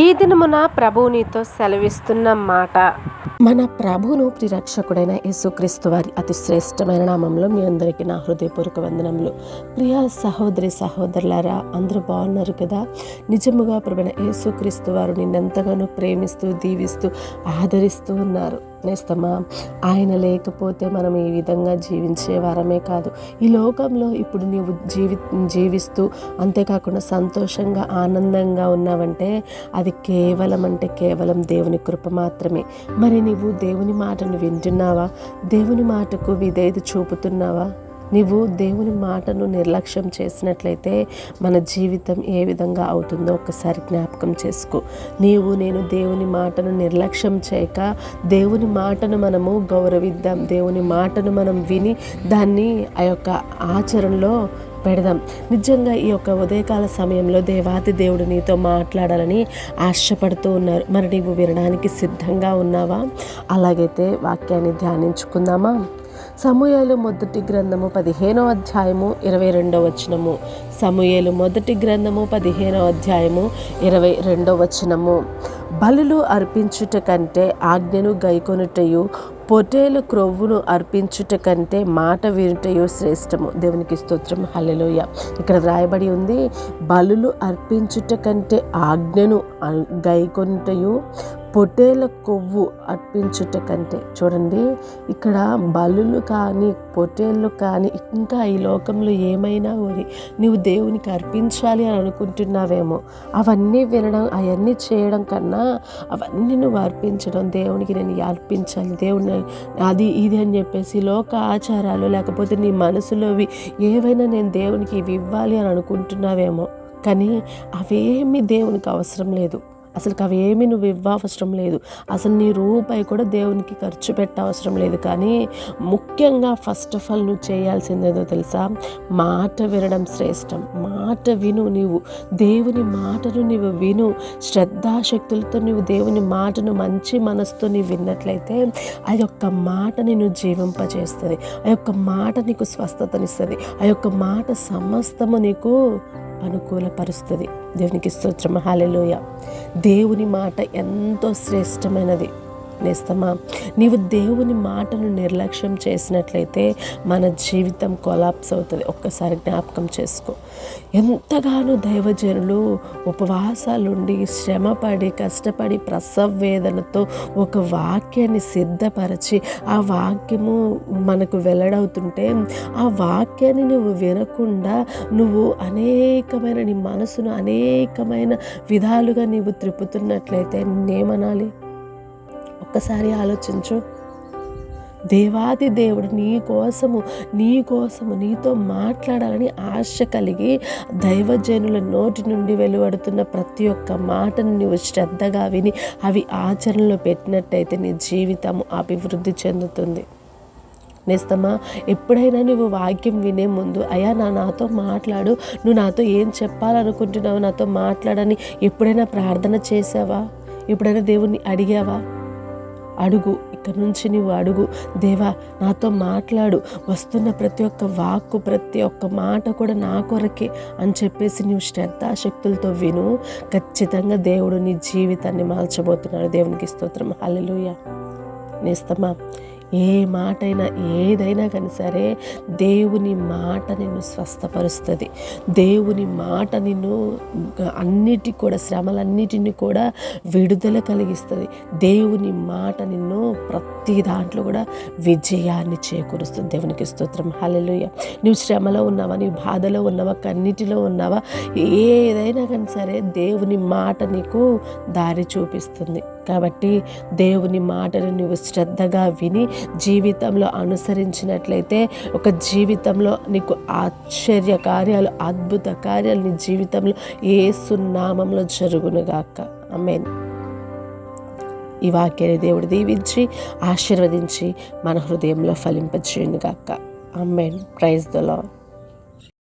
ఈ దినమున ప్రభువు నీతో సెలవిస్తున్న మాట. మన ప్రభును ప్రిరక్షకుడైన యేసుక్రీస్తు వారి అతి శ్రేష్టమైన నామంలో మీ అందరికీ నా హృదయపూర్వక వందనములు. ప్రియ సహోదరి సహోదరులారా అందరూ బాగున్నారు కదా? నిజముగా ప్రభుణ యేసుక్రీస్తు వారు నిన్నెంతగానో ప్రేమిస్తూ దీవిస్తూ ఆదరిస్తూ ఉన్నారు. నేస్తమా ఆయన లేకపోతే మనం ఈ విధంగా జీవించే వారమే కాదు. ఈ లోకంలో ఇప్పుడు నీవు జీవి జీవిస్తూ అంతేకాకుండా సంతోషంగా ఆనందంగా ఉన్నావంటే అది కేవలం అంటే కేవలం దేవుని కృప మాత్రమే. మరి నీవు దేవుని మాటను వింటున్నావా? దేవుని మాటకు విధేయత చూపుతున్నావా? నీవు దేవుని మాటను నిర్లక్ష్యం చేసినట్లయితే మన జీవితం ఏ విధంగా అవుతుందో ఒకసారి జ్ఞాపకం చేసుకో. నీవు నేను దేవుని మాటను నిర్లక్ష్యం చేయక దేవుని మాటను మనము గౌరవిద్దాం. దేవుని మాటను మనం విని దాన్ని ఆ యొక్క ఆచరణలో పెడదాం. నిజంగా ఈ యొక్క ఉదయకాల సమయంలో దేవాది దేవుడు నీతో మాట్లాడాలని ఆశపడుతూ ఉన్నారు. మరి నీవు వినడానికి సిద్ధంగా ఉన్నావా? అలాగైతే వాక్యాన్ని ధ్యానించుకుందామా? సమూహలు మొదటి గ్రంథము పదిహేనో అధ్యాయము ఇరవై రెండవ వచనము. సమూహలు మొదటి గ్రంథము పదిహేనో అధ్యాయము ఇరవై రెండవ వచనము. బలులు అర్పించుట కంటే ఆజ్ఞను గైకొనుటయు పొటేలు క్రొవ్వును అర్పించుట కంటే మాట వినుటయో శ్రేష్టము. దేవునికి స్తోత్రం. హల్లెలోయ. ఇక్కడ రాయబడి ఉంది బలులు అర్పించుట కంటే ఆజ్ఞను గైకొనుటయు పొట్టేల కొవ్వు అర్పించుట కంటే చూడండి ఇక్కడ బలులు కానీ పొట్టేళ్ళు కానీ ఇంకా ఈ లోకంలో ఏమైనా ఊరి నువ్వు దేవునికి అర్పించాలి అని అనుకుంటున్నావేమో అవన్నీ వినడం అవన్నీ చేయడం కన్నా అవన్నీ నువ్వు అర్పించడం దేవునికి నేను అర్పించాలి. దేవుని అది ఇది అని చెప్పేసి లోక ఆచారాలు లేకపోతే నీ మనసులోవి ఏవైనా నేను దేవునికి ఇవి ఇవ్వాలి అని అనుకుంటున్నావేమో కానీ అవేమీ దేవునికి అవసరం లేదు. అసలు అవి ఏమి నువ్వు ఇవ్వవసరం లేదు. అసలు నీ రూపాయి కూడా దేవునికి ఖర్చు పెట్టవసరం లేదు. కానీ ముఖ్యంగా ఫస్ట్ ఆఫ్ ఆల్ నువ్వు చేయాల్సిందేదో తెలుసా? మాట వినడం శ్రేష్టం. మాట విను నీవు. దేవుని మాటను నీవు విను. శ్రద్ధాశక్తులతో నువ్వు దేవుని మాటను మంచి మనసుతో నీవు విన్నట్లయితే ఆ యొక్క మాట నిన్ను జీవింపజేస్తుంది. ఆ యొక్క మాట నీకు స్వస్థతనిస్తుంది. ఆ యొక్క మాట సమస్తము నీకు అనుకూలపరుస్తుంది. దేవునికి స్తోత్రం హాలెలోయ దేవుని మాట ఎంతో శ్రేష్టమైనది. నేస్తమా నీవు దేవుని మాటను నిర్లక్ష్యం చేసినట్లయితే మన జీవితం కొలాప్స్ అవుతుంది. ఒక్కసారి జ్ఞాపకం చేసుకో. ఎంతగానో దైవజనులు ఉపవాసాలుండి శ్రమపడి కష్టపడి ప్రసవ వేదనతో ఒక వాక్యాన్ని సిద్ధపరచి ఆ వాక్యము మనకు వెల్లడవుతుంటే ఆ వాక్యాన్ని నువ్వు వినకుండా నువ్వు అనేకమైన నీ మనసును అనేకమైన విధాలుగా నీవు త్రిప్పుతున్నట్లయితే నేమనాలి ఒక్కసారి ఆలోచించు. దేవాది దేవుడు నీ కోసము నీ కోసము నీతో మాట్లాడాలని ఆశ కలిగి దైవజనుల నోటి నుండి వెలువడుతున్న ప్రతి ఒక్క మాటను నువ్వు శ్రద్ధగా విని అవి ఆచరణలో పెట్టినట్టయితే నీ జీవితము అభివృద్ధి చెందుతుంది. నేస్తమా ఎప్పుడైనా నువ్వు వాక్యం వినే ముందు అయ్యా నా నాతో మాట్లాడు నువ్వు నాతో ఏం చెప్పాలనుకుంటున్నావు నాతో మాట్లాడని ఎప్పుడైనా ప్రార్థన చేసావా? ఎప్పుడైనా దేవుణ్ణి అడిగావా? అడుగు ఇక్కడి నుంచి నువ్వు అడుగు. దేవా నాతో మాట్లాడు. వస్తున్న ప్రతి ఒక్క వాక్కు ప్రతి ఒక్క మాట కూడా నా కొరకే అని చెప్పేసి నువ్వు శ్రద్ధాశక్తులతో విను. ఖచ్చితంగా దేవుడు నీ జీవితాన్ని మార్చబోతున్నాడు దేవునికి స్తోత్రం. హల్లెలూయ. నేస్తమా ఏ మాటైనా ఏదైనా కానీ సరే దేవుని మాట నిన్ను స్వస్థపరుస్తుంది. దేవుని మాట నిన్ను అన్నిటి కూడా శ్రమలన్నిటిని కూడా విడుదల కలిగిస్తుంది. దేవుని మాట నిన్ను ప్రతి దాంట్లో కూడా విజయాన్ని చేకూరుస్తుంది. దేవునికి స్తోత్రం. హలెలుయ నువ్వు శ్రమలో ఉన్నావా? నీ బాధలో ఉన్నావా? కన్నిటిలో ఉన్నావా? ఏదైనా కానీ సరే దేవుని మాట నీకు దారి చూపిస్తుంది. కాబట్టి దేవుని మాటను నువ్వు శ్రద్ధగా విని జీవితంలో అనుసరించినట్లయితే ఒక జీవితంలో నీకు ఆశ్చర్య కార్యాలు అద్భుత కార్యాలు నీ జీవితంలో ఏ సున్నామంలో జరుగునుగాక అమ్మేన్ ఈ వాక్యాన్ని దేవుడు దీవించి ఆశీర్వదించి మన హృదయంలో ఫలింపచేయునుగాక అమ్మేన్ ప్రైజ్ ద లాడ్